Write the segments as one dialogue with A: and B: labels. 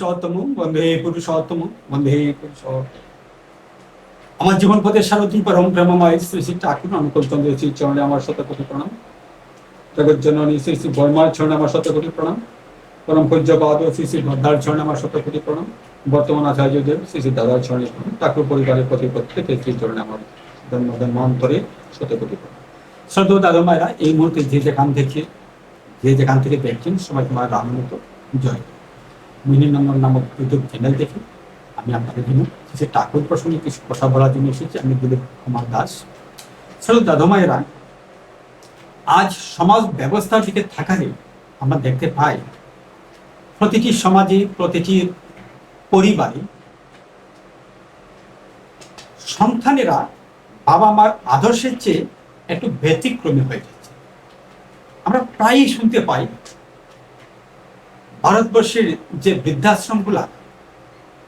A: পুরুষোত্তম বন্ধে পুরুষোত্তম বন্ধে পুরুষ আমার জীবন পথের সারথী পরম প্রেমময় শ্রী শ্রী ঠাকুর অনুকূল চন্দ্র শ্রী চরণে আমার শত কোটি প্রণাম। জগৎ জননী শ্রী শ্রী বর্মার চরণে আমার শত কোটি প্রণাম। পরম পূজ্যপাদ শ্রী শ্রী ভদ্রার চরণে আমার শত কোটি প্রণাম। বর্তমান আচার্যদেব শ্রী শ্রী দাদার চরণে প্রণাম। ঠাকুর পরিবারের প্রতি প্রত্যেকের শ্রী চরণে আমার জন্মদিন অন্তরে শত কোটি প্রণাম। শ্রদ্ধ দাদা মায়েরা এই মুহূর্তে যে যেখান থেকে যে যেখান থেকে দেখছেন সবাই তোমার রামমতো জয়। মিহিনন্দন নামক ইউটিউব চ্যানেল আমি আপনাদের জন্য কিছু ঠাকুর প্রসঙ্গে কিছু কথা বলার জন্য এসেছি। আমি দিলীপ কুমার দাস। শ্রদ্ধ দাদা মায়েরা, আজ সমাজ ব্যবস্থার দিকে থাকালে আমরা দেখতে পাই, প্রতিটি সমাজে, প্রতিটি পরিবারে সন্তানেরা বাবা মার আদর্শের চেয়ে একটু ব্যতিক্রমী হয়ে যাচ্ছে। আমরা প্রায়ই শুনতে পাই ভারতবর্ষের যে বৃদ্ধাশ্রমগুলা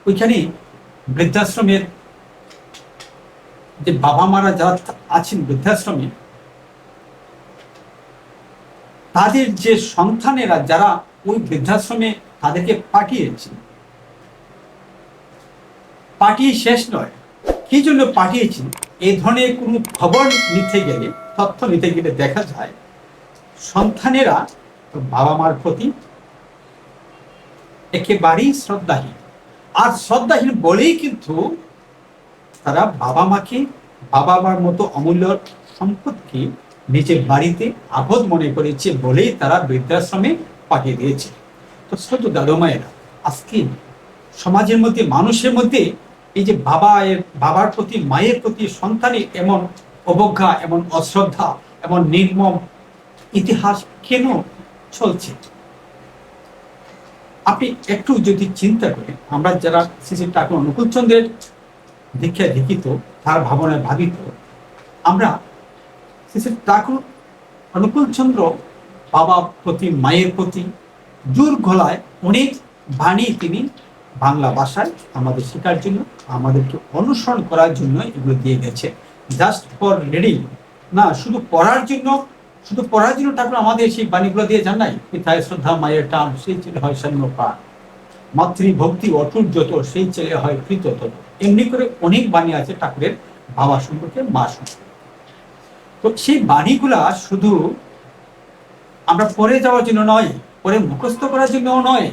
A: ওইখানে বৃদ্ধাশ্রমের যে বাবা মারা যারা আছেন বৃদ্ধাশ্রমে, তাদের যে সন্তানেরা যারা ওই বৃদ্ধাশ্রমে তাদেরকে পাঠিয়েছে, পাঠিয়ে শেষ নয়, কি জন্য পাঠিয়েছেন? এই ধরনের কোনো খবর নিতে গেলে, তথ্য নিতে গেলে দেখা যায়, সন্তানেরা বাবা মার প্রতি একেবারেই শ্রদ্ধাহীন। আর শ্রদ্ধাহীন বলেই কিন্তু তারা বাবা মাকে বাবা মার মতো অমূল্য সম্পদকে নিজের বাড়িতে আবদ্ধ মনে করেছে বলেই তারা বৃদ্ধাশ্রমে পাঠিয়ে দিয়েছে। তো শুধু দাদু মায়েরা, আজকে সমাজের মধ্যে, মানুষের মধ্যে এই যে বাবা এর, বাবার প্রতি, মায়ের প্রতি সন্তানের এমন অবজ্ঞা, এমন অশ্রদ্ধা, এমন নির্মম ইতিহাস কেন চলছে? আপনি একটু যদি চিন্তা করেন, আমরা যারা শ্রী ঠাকুর অনুকূল চন্দ্রের দীক্ষায় দীক্ষিত তার ভাবনায় ভাবিত, আমরা শ্রী ঠাকুর অনুকূলচন্দ্র বাবা প্রতি, মায়ের প্রতি জোর গলায় অনেক বাণী তিনি বাংলা ভাষায় আমাদের শেখার জন্য, আমাদেরকে অনুসরণ করার জন্য এগুলো দিয়ে গেছে। Just for reading. না, শুধু পড়ার জন্য শুধু পড়ার জন্য ঠাকুর আমাদের সেই বাণীগুলো দিয়ে যান নাই? পিতায় শ্রদ্ধা, মায়ের টান, সেই ছেলে হয় সৈন্য প্রাণ মাতৃভক্তি অটুট যত, সেই ছেলে হয় কৃত তত। এমনি করে অনেক বাণী আছে ঠাকুরের বাবা সম্পর্কে, মা সম্পর্কে। তো সেই বাণীগুলা শুধু আমরা পড়ে যাওয়ার জন্য নয় পরে মুখস্থ করার জন্য নয়,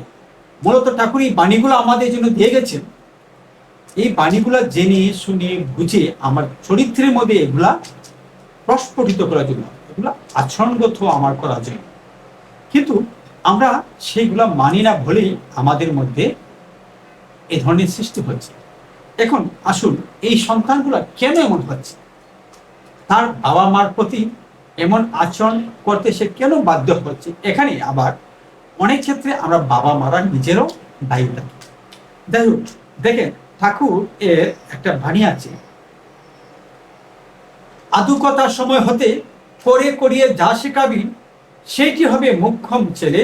A: মূলত ঠাকুর এই বাণীগুলো আমাদের জন্য দিয়ে গেছেন। এই বাণীগুলা জেনে, শুনে, বুঝে আমার চরিত্রের মধ্যে এগুলা প্রস্ফুটিত করার জন্য। এগুলা আচরণগত আমার করার জন্য কিন্তু আমরা সেইগুলা মানি না বলেই আমাদের মধ্যে এ ধরনের সৃষ্টি হচ্ছে। এখন আসুন এই সন্তানগুলা কেন এমন হচ্ছে? তার বাবা মার প্রতি এমন আচরণ করতে সে কেন বাধ্য হচ্ছে? এখানে আবার অনেক ক্ষেত্রে আমরা বাবা মারা নিজেরও দায়ী থাকি। যাই হোক, দেখেন ঠাকুর এর একটা বাণী আছে। আদুকতার সময় হতে করে করিয়ে যা শেখাবি, সেইটি হবে মুখ্যম ছেলে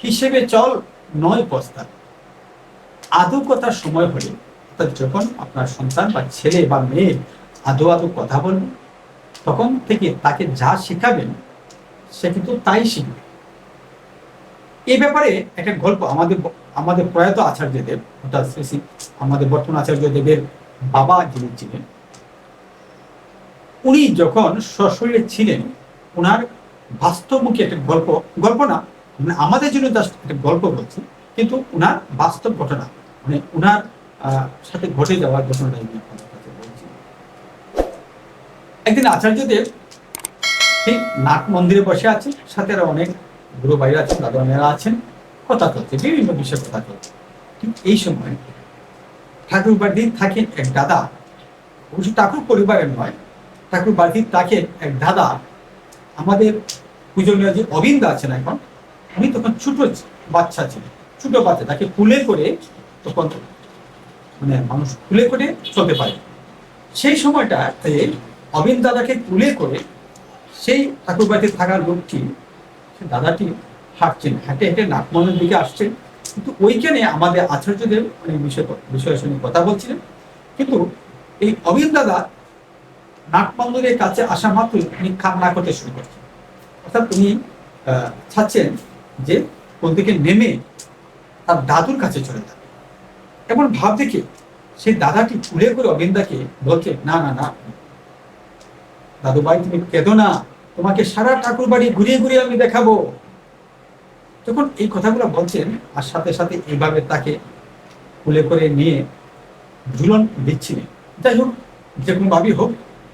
A: হিসেবে চল, নয় প্রস্তাব। আদুকতার সময় হলে যখন আপনার সন্তান বা ছেলে বা মেয়ে আদো আদো কথা বলবে, তখন থেকে তাকে যা শেখাবেন, সে কিন্তু তাই শিখবে। এই ব্যাপারে একটা গল্প আমাদের আমাদের প্রয়াত আচার্যদেব, অর্থাৎ আমাদের বর্তমান আচার্যদেবের বাবা যিনি ছিলেন উনি যখন সশরীরে ছিলেন ওনার বাস্তবমুখী একটা গল্প গল্প না মানে আমাদের জন্য জাস্ট একটা গল্প বলছি, কিন্তু ওনার বাস্তব ঘটনা মানে ওনার সাথে ঘটে যাওয়ার ঘটনাটা আমি আপনাদের কাছে বলছি। একদিন আচার্যদেব ঠিক নাট মন্দিরে বসে আছে সাথে আরও অনেক গুরু ভাইরা আছেন, দাদা মেয়েরা আছেন, কথা চলছে, বিভিন্ন বিষয়ে কথা চলছে। ঠিক এই সময় ঠাকুর বাড়িতে থাকেন এক দাদা, অবশ্য ঠাকুর পরিবারের নয় ঠাকুর বাড়িতে থাকেন এক দাদা, আমাদের পূজনীয় যে অবিন্দ আছেন এখন, উনি তখন ছোট বাচ্চা ছিলেন, ছোট বাচ্চা, তাকে কুলে করে তখন মানে মানুষ কুলে করে চলতে পারে। সেই সময়টাতে অবিন দাদাকে কুলে করে সেই ঠাকুর বাড়িতে থাকার লোকটি দাদাটি হাঁটছেন, হেঁটে হেঁটে নাটমনের দিকে আসছেন। কিন্তু ওইখানে আমাদের আচার্যদের অনেক বিষয় বিষয়ের সঙ্গে কথা বলছিলেন। কিন্তু এই অবিন দাদা নাটমন্দিরের কাছে আসা মাত্র উনি কান্না করতে শুরু করছেন। অর্থাৎ উনি চাচ্ছেন যে কোন থেকে নেমে তার দাদুর কাছে চলে যাবে এমন ভাব দেখে সেই দাদাটি চুলে করে অবিন্দাকে বলছে, না না না। দাদু ভাই, তুমি কেঁদো না। তোমাকে সারা ঠাকুর বাড়ি ঘুরিয়ে ঘুরিয়ে আমি দেখাবো। যখন এই কথাগুলো বলছেন, আর সাথে সাথে এইভাবে তাকে কুলে করে নিয়ে ঝুলন দিচ্ছিলেন। যাই হোক, যে কোনো ভাবেই হোক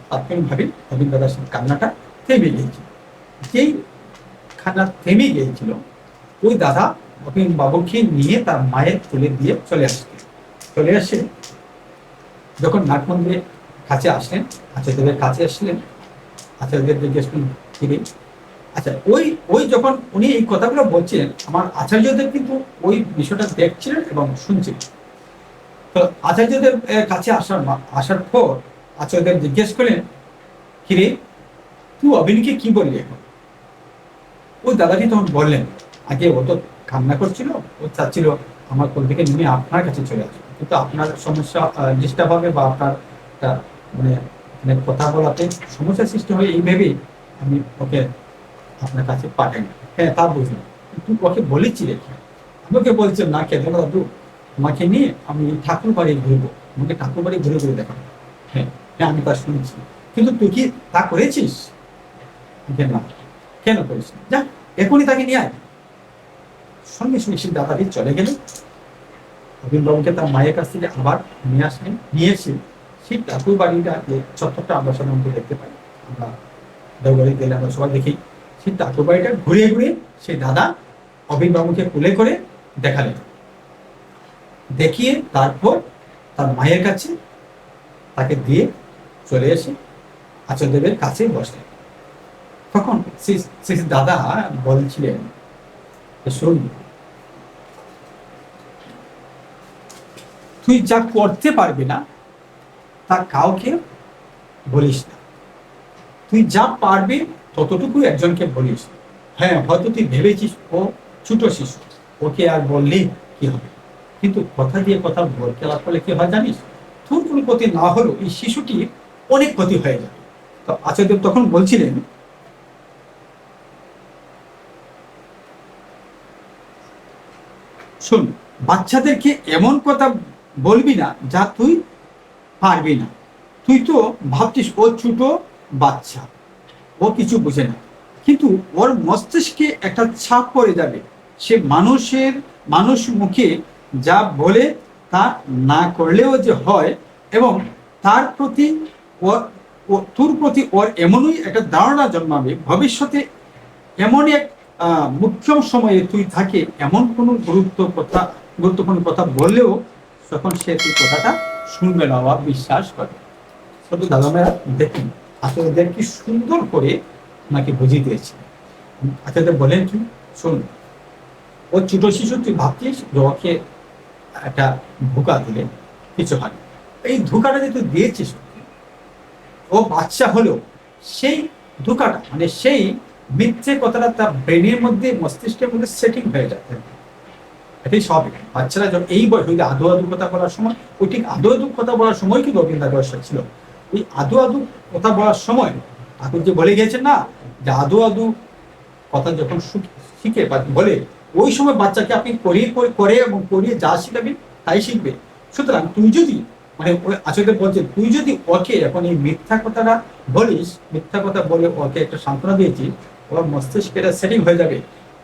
A: তাৎক্ষণিকভাবে অবিন্দ দাসের কান্নাটা থেমে গিয়েছিল। যেই খানা থেমে গিয়েছিল, ওই দাদা অবিন বাবুকে নিয়ে তার মায়ের তুলে দিয়ে চলে আসলেন চলে আসে যখন নাট মন্দিরের কাছে আসলেন, আচার্যদের কাছে আসলেন আচার্যদেব জিজ্ঞেস করলেন ফিরে আচ্ছা ওই ওই যখন উনি এই কথাগুলো বলছিলেন, আমার আচার্যদের কিন্তু ওই বিষয়টা দেখছিলেন এবং শুনছিলেন। তো আচার্যদের কাছে আসার আসার পর আচার্যদেব জিজ্ঞেস করলেন কিরে, তুই অবিনকে কি বললি এখন? ওই দাদাটি তখন বললেন, আগে ও তো কান্না করছিল, ও চাচ্ছিল আমার কোল থেকে নিয়ে আপনার কাছে চলে আসবে কিন্তু আপনার সমস্যা ডিস্টার্ব হবে বা আপনার একটা মানে মানে কথা বলাতে সমস্যা সৃষ্টি হয় এই ভেবেই আমি ওকে আপনার কাছে পাঠাই হ্যাঁ তা বুঝলাম। তুই ওকে বলেছি রেখে আমাকে বলছে, না কে দাদু, আমাকে নিয়ে আমি ঠাকুর বাড়ি ঘুরবো। আমাকে ঠাকুর বাড়ি ঘুরে ঘুরে দেখাবো। হ্যাঁ আমি তা শুনছি। কিন্তু তুই কি তা করেছিস? না কেন করিস না? যা, এখনই তাকে নিয়ে আয়। সঙ্গে সঙ্গে সেই দাদাটি চলে গেলেন অবিনবাবুকে তার মায়ের কাছ থেকে আবার নিয়ে আসলেন। নিয়ে এসে সেই ঠাকুর বাড়িটা চত্বরটা আমরা সাধারণত দেখতে পাই, আমরা দেওবাড়ি গেলে আমরা সবাই দেখি, সেই ঠাকুর বাড়িটা ঘুরে ঘুরে সেই দাদা অবিনবাবুকে কোলে করে দেখালেন। দেখিয়ে তারপর তার মায়ের কাছে তাকে দিয়ে চলে এসে আচার্যদেবের কাছে বসলেন। তখন সে দাদা বলছিলেন, শোন, তুই যা করতে পারবি না, তা কাউকে বলিস না। তুই যা পারবি ততটুকু একজনকে বলিস। হ্যাঁ হয়তো তুই ভেবেছিস, ও ছোট শিশু, ওকে আর বললি কি হবে? কিন্তু কথা দিয়ে কথা বলতে লাভ করলে কি হয় জানিস? তোর কোনো ক্ষতি না হলেও এই শিশুটি অনেক ক্ষতি হয়ে যাবে তো আচার্যদেব তখন বলছিলেন, শোন, বাচ্চাদেরকে এমন কথা বলবি না যা তুই পারবি না। তুই তো ভাবছিস ও ছোট বাচ্চা, ও কিছু বুঝে না। কিন্তু ওর মস্তিষ্কে একটা ছাপ পড়ে যাবে। সে মানুষের, মানুষ মুখে যা বলে তা না করলেও যে হয় এবং তার প্রতি ওর তোর প্রতি ওর এমনই একটা ধারণা জন্মাবে ভবিষ্যতে এমনই এক আহ, মুখ্যম সময়ে তুই থাকে এমন কোনো গুরুত্ব কথা গুরুত্বপূর্ণ কথা বললেও তখন সে তুই কথাটা শুনবে না বা বিশ্বাস করে ছোট দাদা মেয়েরা দেখুন আসলে কি সুন্দর করে ওনাকে বুঝিয়ে দিয়েছে আচার্য বলেন কি শোন ও ছোট শিশু তুই ভাবছিস যে ওকে একটা ধোকা দিলে? কিছু হয় এই ধোকাটা যে তুই দিয়েছিস ও বাচ্চা হলেও সেই ধোকাটা মানে সেই মিথ্যে কথাটা তার ব্রেনের মধ্যে, মস্তিষ্কের মধ্যে সেটিং হয়ে যাবে এটাই স্বাভাবিক। বাচ্চারা যখন এই বয়স, ওই আদু আদু কথা বলার সময়, ওই ঠিক আদু আদু কথা বলার সময় কিন্তু অবিন্দা বয়সটা ছিল। ওই আদু আদু কথা বলার সময় ঠাকুর যে বলে গেছেন না, যে আদু আদু কথা যখন শিখে বা বলে, ওই সময় বাচ্চাকে আপনি করিয়ে করে- করে এবং করিয়ে যা শিখাবেন তাই শিখবে। সুতরাং তুমি যদি মানে আচার্য বলছে তুই যদি ওকে এখন এই মিথ্যা কথাটা বলিস, মিথ্যা কথা বলে ওকে একটা সান্ত্বনা দিয়েছিস ওর মস্তিষ্কে এটা সেটিং হয়ে যাবে।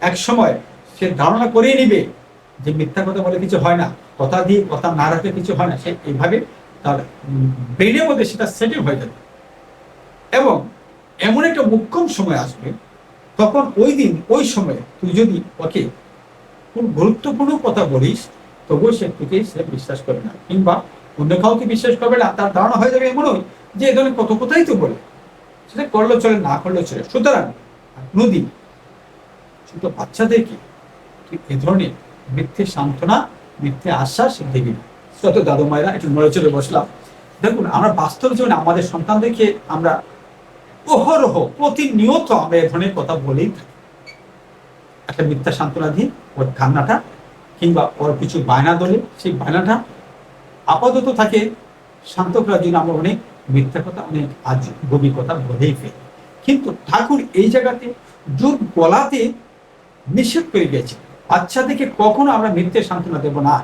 A: এক সময় সে ধারণা করিয়ে নিবে যে মিথ্যা কথা বলে কিছু হয় না, কথা দিয়ে কথা না রাখলে কিছু হয় না। সে এইভাবে তার ব্রেনের মধ্যে সেটা সেটিং হয়ে যাবে। এবং এমন একটা মুখ্যম সময় আসবে, তখন ওই দিন, ওই সময়ে তুই যদি ওকে খুব গুরুত্বপূর্ণ কথা বলিস, তবুও সে থেকে সে বিশ্বাস করবে না। কিংবা অন্য কাউকে বিশ্বাস করবে না, তার ধারণা হয়ে যাবে এমনই যে এ কত কথাই তো বলে। সেটা করলেও চলে, না করলেও চলে। সুতরাং কোনোদিন ছোট বাচ্চাদেরকে এ ধরনের মিথ্যে সান্ত্বনা, মিথ্যে আশ্বাস? দিবি না যত দাদু মায়েরা একটু নড়ে চলে বসলাম। দেখুন, আমরা বাস্তব জীবনে আমাদের সন্তানদেরকে আমরা অহরহ, প্রতিনিয়ত আমরা এ ধরনের কথা বলেই থাকি। একটা মিথ্যা সান্ত্বনা দিয়ে ওর কান্নাটা কিংবা ওর কিছু বায়না দলে সেই বায়নাটা আপাতত থাকে শান্ত করার জন্য আমরা অনেক মিথ্যা কথা, অনেক আজ গভীর কথা বলেই ফেলি। কিন্তু ঠাকুর এই জায়গাতে জোর গলাতে নিষেধ করে গেছে। বাচ্চাদেরকে কখনো আমরা মিথ্যে সান্ত্বনা দেব না।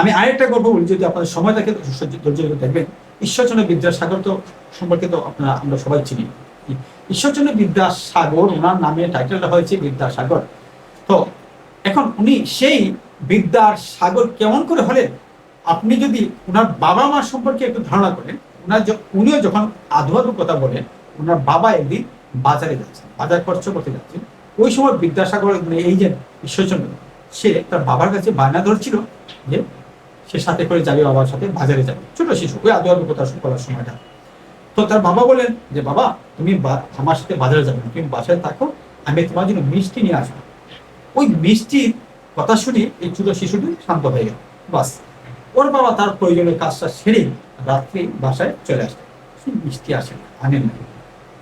A: আমি আরেকটা গল্প বলি, যদি আপনাদের সময় থাকে ধৈর্য দেখবেন। ঈশ্বরচন্দ্র বিদ্যাসাগর তো সম্পর্কে তো আপনারা, আমরা সবাই চিনি। ঈশ্বরচন্দ্র বিদ্যাসাগর, ওনার নামে টাইটেলটা হয়েছে বিদ্যাসাগর। তো এখন উনি সেই বিদ্যার সাগর কেমন করে হলেন আপনি যদি ওনার বাবা মা সম্পর্কে একটু ধারণা করেন ওনার উনিও যখন আধু আধু কথা বলেন ওনার বাবা একদিন বাজারে যাচ্ছেন বাজার খরচ করতে যাচ্ছেন। ওই সময় বিদ্যাসাগর মানে এই যে ঈশ্বরচন্দ্র সে তার বাবার কাছে বায়না ধরছিল যে সে সাথে করে যাবে বাবার সাথে বাজারে যাবে। ছোট শিশু ওই আদু কথা করার সময়টা। তো তার বাবা বলেন যে বাবা তুমি আমার সাথে বাজারে যাবে না, তুমি বাসায় থাকো আমি তোমার জন্য মিষ্টি নিয়ে আসব। ওই মিষ্টির কথা শুনে এই ছোট শিশুটি শান্ত হয়ে গেল। বাস, ওর বাবা তার প্রয়োজনীয় কাজটা সেরে রাত্রি বাসায় চলে আসে। মিষ্টি আসে আনেন না।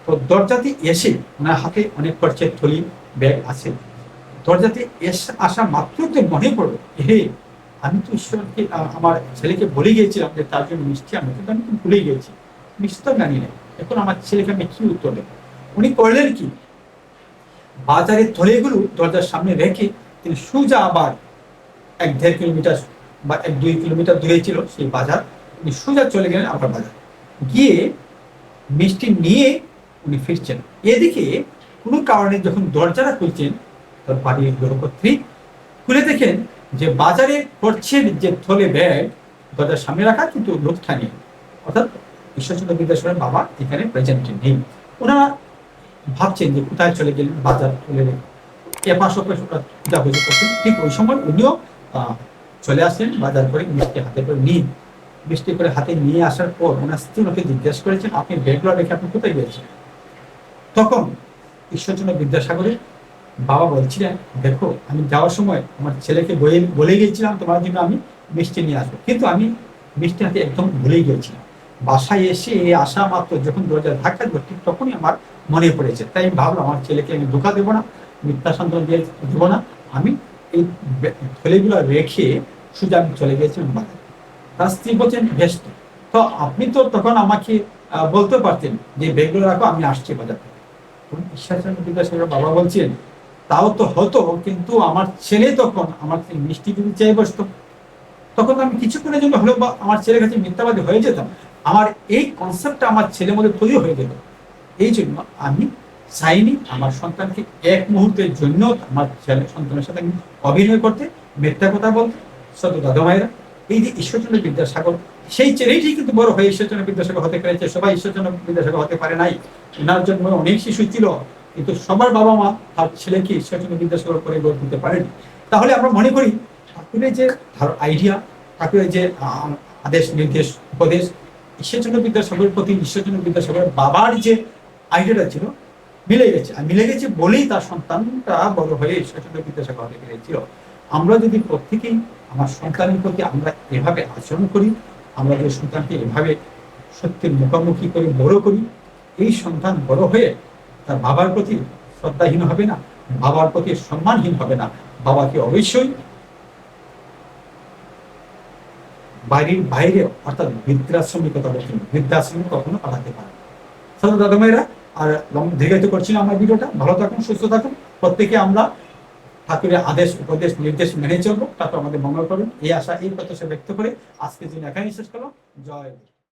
A: তো দরজাতে এসে ওনার হাতে অনেক খরচের থলি, ব্যাগ আছে। দরজাতে এসে আসা মাত্র তো মনে পড়ল হে আমি তো ঈশ্বরকে আমার ছেলেকে বলে গিয়েছিলাম যে তার জন্য মিষ্টি আমি কিন্তু আমি তো ভুলে গিয়েছি। মিষ্টি তো জানি না, এখন আমার ছেলেকে আমি কি উত্তর দেবো? উনি করলেন কি? বাজারের থলেগুলো দরজার সামনে রেখে তিনি সোজা আবার এক দেড় কিলোমিটার বা এক দুই কিলোমিটার দূরে ছিল সেই বাজার। উনি সোজা চলে গেলেন আবার বাজার। গিয়ে মিষ্টি নিয়ে উনি ফিরছেন। এদিকে কোনো কারণে যখন দরজাটা খুলছেন তার বাড়ির গৃহকর্ত্রী খুলে দেখেন যে বাজারে করছেন যে থলে ব্যাগ, দরজার সামনে রাখা কিন্তু লোকটা নেই অর্থাৎ ঈশ্বরচন্দ্র বিদ্যাসাগরের বাবা এখানে প্রেজেন্ট নেই। ওনারা ভাবছেন যে কোথায় চলে গেলেন, বাজার চলে গেলেন। এপাশ ওপাশ ওরা খোঁজাখুঁজি করছেন, ঠিক ওই সময় উনিও চলে আসেন, বাজার করে মিষ্টি হাতে করে নিন মিষ্টি করে হাতে নিয়ে আসার পর ওনার স্ত্রী ওনাকে জিজ্ঞেস করেছেন, আপনি ব্যাগগুলো রেখে আপনি কোথায় গিয়েছেন? তখন ঈশ্বরচন্দ্র বিদ্যাসাগরের বাবা বলছিলেন, দেখো, আমি যাওয়ার সময় আমার ছেলেকে বলে বলে গিয়েছিলাম, তোমার জন্য আমি মিষ্টি নিয়ে আসব। কিন্তু আমি মিষ্টি হাতে একদম ভুলে গিয়েছিলাম। বাসায় এসে এই আসা মাত্র যখন দরজা ধাক্কা দিল ঠিক তখনই আমার মনে পড়েছে, তাই আমি ভাবলাম, আমার ছেলেকে আমি ধোকা দেবো না। মিথ্যা সন্তান দিয়ে দেবো না। আমি এই থলেগুলো রেখে সোজা আমি চলে গিয়েছিলাম বাজারে তার স্ত্রী বলছেন, বেশ তো। আপনি তো তখন আমাকে বলতে পারতেন যে বেগগুলো রাখো, আমি আসছি বাজার থেকে। ঈশ্বরচন্দ্র বিদ্যাসাগর বাবা বলছেন, তাও তো হতো, কিন্তু আমার ছেলে তখন আমার মিষ্টি যদি চেয়ে বসতো। তখন আমি কিছুক্ষণের জন্য হলেও বা আমার ছেলের কাছে মিথ্যাবাদী হয়ে যেতাম। আমার এই কনসেপ্টটা আমার ছেলের মধ্যে তৈরি হয়ে যেত। এই জন্য আমি চাইনি, আমার সন্তানকে এক মুহূর্তের জন্য আমার ছেলে সন্তানের সাথে আমি অভিনয় করতে, মিথ্যা কথা বলতে সত দাদা মায়েরা, এই যে ঈশ্বরচন্দ্র বিদ্যাসাগর, সেই ছেলেটি কিন্তু বড় হয়ে ঈশ্বরচন্দ্র বিদ্যাসাগর হতে পেরেছে, সবাই ঈশ্বরচন্দ্র বিদ্যাসাগর হতে পারে নাই। ওনার জন্য অনেক শিশু ছিল, কিন্তু সবার বাবা মা তার ছেলেকে ঈশ্বরচন্দ্র বিদ্যাসাগর করে গড়ে তুলতে পারেনি। তাহলে আমরা মনে করি, ঠাকুরের যে আইডিয়া ঠাকুরের যে আদেশ, নির্দেশ, উপদেশ, ঈশ্বরচন্দ্র বিদ্যাসাগরের প্রতি ঈশ্বরচন্দ্র বিদ্যাসাগরের বাবার যে আইডিয়াটা ছিল মিলে গেছে। আর মিলে গেছে বলেই তার সন্তানটা বড় হয়ে ঈশ্বরচন্দ্র বিদ্যাসাগর হতে পেরেছিল আমরা যদি প্রত্যেকেই আমার সন্তানের প্রতি আমরা এভাবে আচরণ করি, আমরা যে সন্তানকে এভাবে সত্যের মুখোমুখি করে বড় করি, এই সন্তান বড় হয়ে তার বাবার প্রতি শ্রদ্ধাহীন হবে না, বাবার প্রতি সম্মানহীন হবে না। বাবাকে অবশ্যই বাড়ির বাইরে, অর্থাৎ বৃদ্ধাশ্রমী কথা বলছেন বৃদ্ধাশ্রমে কখনো পাঠাতে পারে। সাধারণ দাদা আর দীর্ঘায়িত করছি আমার ভিডিওটা। ভালো থাকুন, সুস্থ থাকুন। প্রত্যেকে আমরা ঠাকুরের আদেশ, উপদেশ, নির্দেশ মেনে চলবো। তারপর আমাদের মঙ্গল করুন। এই আশা, এই প্রত্যাশা ব্যক্ত করে আজকে দিন এখানেই শেষ করলাম। জয়।